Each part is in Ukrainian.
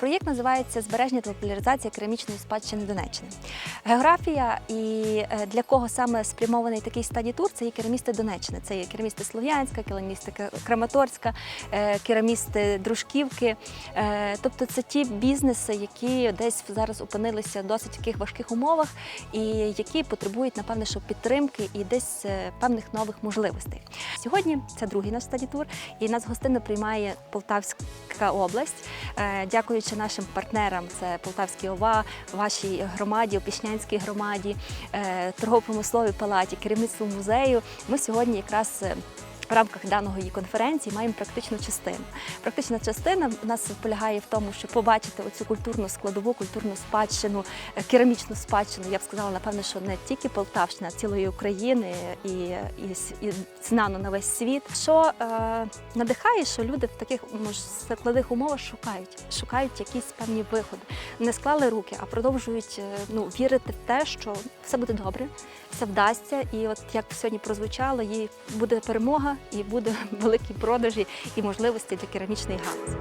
Проєкт називається Збереження та популяризація керамічної спадщини Донеччини. Географія і е, для кого саме спрямований такий стадій-тур, це є керамісти Донеччини. Це є керамісти Слов'янська, керамісти Краматорська, е, керамісти Дружківки. Е, Тобто це ті бізнеси, які десь зараз опинилися в досить таких важких умовах і які потребують, напевне, що підтримки і десь е, певних нових можливостей. Сьогодні це другий наш стадій-тур, і нас гостинно приймає Полтавська область. Е, Дякуючи нашим партнерам, це Полтавський ОВА, вашій громаді, Опішнянській громаді, е, торгово-промисловій палаті, керівництву музею. Ми сьогодні якраз. В рамках даної конференції маємо практичну частину. Практична частина в нас полягає в тому, щоб побачити оцю культурну складову, культурну спадщину, е, керамічну спадщину. Я б сказала, напевно, що не тільки Полтавщина, а цілої України і, і, і знано на весь світ. Що е, надихає, що люди в таких мож, складних умовах шукають, шукають якісь певні виходи. Не склали руки, а продовжують е, ну, вірити в те, що все буде добре, все вдасться. І от як сьогодні прозвучало, і буде перемога, і буде великі продажі і можливості для керамічної галузі.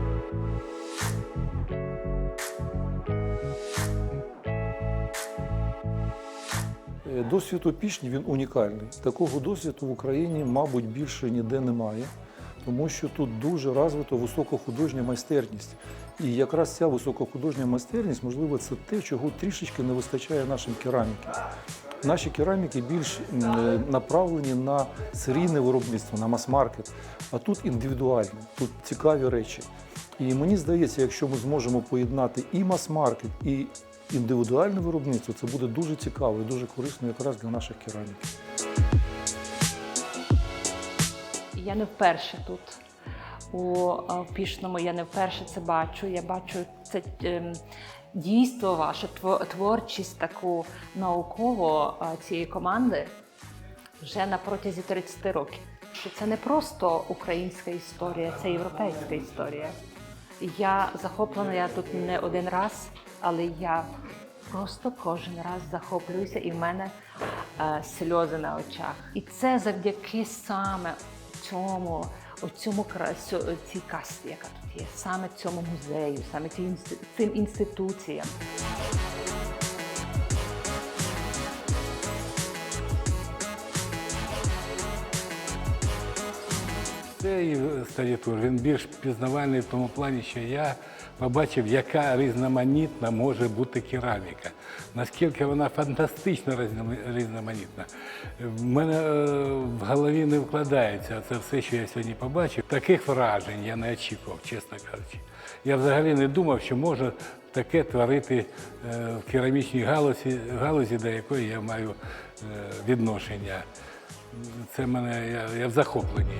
Е, Досвід опішні він унікальний. Такого досвіду в Україні, мабуть, більше ніде немає, тому що тут дуже розвита високохудожня майстерність. І якраз ця високохудожня майстерність, можливо, це те, чого трішечки не вистачає нашим керамікам. Наші кераміки більш е, направлені на серійне виробництво, на мас-маркет, а тут індивідуальне, тут цікаві речі. І мені здається, якщо ми зможемо поєднати і мас-маркет, і індивідуальне виробництво, це буде дуже цікаво і дуже корисно якраз для наших кераміків. Я не вперше тут. У Пішному я не вперше це бачу. Я бачу це ем, дійство ваше, тво- творчість таку наукову е, цієї команди вже на протязі 30 років. Що це не просто українська історія, це європейська історія. Я захоплена, я тут не один раз, але я просто кожен раз захоплююся, і в мене е, сльози на очах. І це завдяки саме цьому, оцьому красу, цій касті, яка тут є, саме цьому музею, саме цим інституціям. Цей стадітур він більш пізнавальний в тому плані, що я побачив, яка різноманітна може бути кераміка. Наскільки вона фантастично різноманітна. В мене е, в голові не вкладається це все, що я сьогодні побачив. Таких вражень я не очікував, чесно кажучи. Я взагалі не думав, що можна таке творити е, в керамічній галузі, галузі до якої я маю е, відношення. Це мене я, я в захопленні.